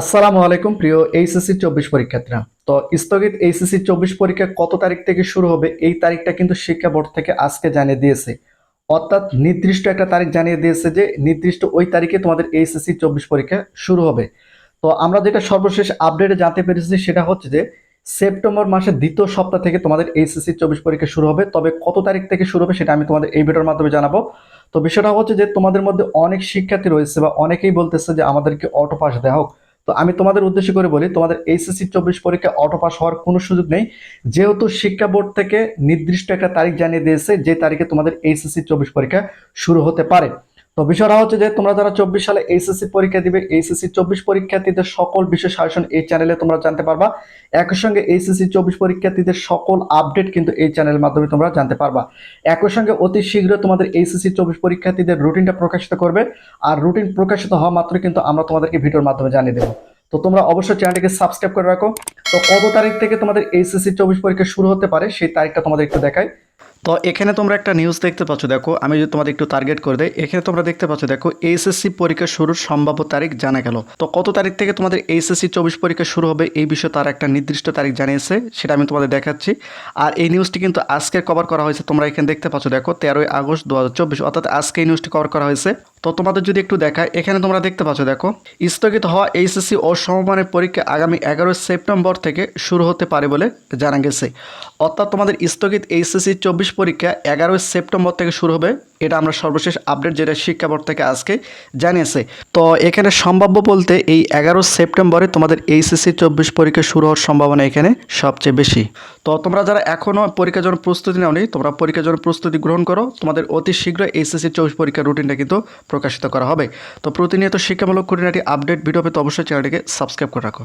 আসসালামু আলাইকুম, প্রিয় এইচএসসি চব্বিশ পরীক্ষার্থীরা। তো স্থগিত এইচএসসি চব্বিশ পরীক্ষা কত তারিখ থেকে শুরু হবে, এই তারিখটা কিন্তু শিক্ষা বোর্ড থেকে আজকে জানিয়ে দিয়েছে। অর্থাৎ নির্দিষ্ট একটা তারিখ জানিয়ে দিয়েছে যে নির্দিষ্ট ওই তারিখে তোমাদের এইচএসসি চব্বিশ পরীক্ষা শুরু হবে। তো আমরা যেটা সর্বশেষ আপডেটে জানতে পেরেছি সেটা হচ্ছে যে সেপ্টেম্বর মাসের দ্বিতীয় সপ্তাহ থেকে তোমাদের এইচএসসি চব্বিশ পরীক্ষা শুরু হবে। তবে কত তারিখ থেকে শুরু হবে সেটা আমি তোমাদের এই ভিডিওর মাধ্যমে জানাব। তো বিষয়টা হচ্ছে যে তোমাদের মধ্যে অনেক শিক্ষার্থী রয়েছে বা অনেকেই বলতেছে যে আমাদেরকে অটো পাস দেওয়া হোক। তো আমি তোমাদের উদ্দেশ্য করে বলি, তোমাদের এইচএসসি চব্বিশ পরীক্ষা অটো পাস হওয়ার কোনো সুযোগ নেই। যেহেতু শিক্ষা বোর্ড থেকে নির্দিষ্ট একটা তারিখ জানিয়ে দিয়েছে, যে তারিখে তোমাদের এইচএসসি চব্বিশ পরীক্ষা শুরু হতে পারে। তো বিষয়টা হচ্ছে যে তোমরা যারা চব্বিশ সালে এইচএসসি পরীক্ষা দিবে এইচএসসি চব্বিশ পরীক্ষার্থীদের সকল বিষয় সাজেশন এই চ্যানেলে তোমরা জানতে পারবা। একই সঙ্গে এইচএসসি চব্বিশ পরীক্ষার্থীদের সকল আপডেট কিন্তু এই চ্যানেলের মাধ্যমে তোমরা জানতে পারবা। একই সঙ্গে অতি শীঘ্র তোমাদের এইচএসসি চব্বিশ পরীক্ষার্থীদের রুটিনটা প্রকাশিত করবে আর রুটিন প্রকাশিত হওয়া মাত্র কিন্তু আমরা তোমাদেরকে ভিডিওর মাধ্যমে জানিয়ে দেবো। তো তোমরা অবশ্যই চ্যানেলটিকে সাবস্ক্রাইব করে রাখো। তো কত তারিখ থেকে তোমাদের এইচএসসি চব্বিশ পরীক্ষা শুরু হতে পারে সেই তারিখটা তোমাদের একটু দেখাই। তো এখানে তোমরা একটা নিউজ দেখতে পাচ্ছ, দেখো, আমি যদি তোমাদের একটু টার্গেট করে দেয় এখানে তোমরা দেখতে পাচ্ছ, দেখো এইচএসসি পরীক্ষা শুরুর সম্ভাব্য তারিখ জানা গেল। তো কত তারিখ থেকে তোমাদের এইচএসসি চব্বিশ পরীক্ষা শুরু হবে, এই বিষয়ে তার একটা নির্দিষ্ট তারিখ জানিয়েছে, সেটা আমি তোমাদের দেখাচ্ছি। আর এই নিউজটি কিন্তু আজকে কভার করা হয়েছে, তোমরা এখানে দেখতে পাচ্ছ, দেখো, তেরোই আগস্ট দু হাজার চব্বিশ, অর্থাৎ আজকে এই নিউজটি কভার করা হয়েছে। তো তোমাদের যদি একটু দেখায়, এখানে তোমরা দেখতে পাচ্ছ, দেখো, স্থগিত হওয়া এইচএসসি ও সমমানের পরীক্ষা আগামী এগারোই সেপ্টেম্বর থেকে শুরু হতে পারে বলে জানা গেছে। অর্থাৎ তোমাদের স্থগিত এইচএসসি চব্বিশ পরীক্ষা এগারোই সেপ্টেম্বর থেকে শুরু হবে এটা আমরা সর্বশেষ আপডেট যেটা শিক্ষা বোর্ড থেকে আজকে জানিয়েছে। তো এখানে সম্ভাব্য বলতে এই এগারো সেপ্টেম্বরে তোমাদের এইচএসসি চব্বিশ পরীক্ষা শুরু হওয়ার সম্ভাবনা এখানে সবচেয়ে বেশি। তো তোমরা যারা এখনও পরীক্ষার জন্য প্রস্তুতি নেওনি, তোমরা পরীক্ষার জন্য প্রস্তুতি গ্রহণ করো। তোমাদের অতি শীঘ্র এইচএসসি চব্বিশ পরীক্ষার রুটিনটা কিন্তু প্রকাশিত করা হবে। তো প্রতিনিয়ত শিক্ষামূলক খুঁটিনাটি আপডেট ভিডিও পেতে অবশ্যই চ্যানেলটিকে সাবস্ক্রাইব করে রাখো।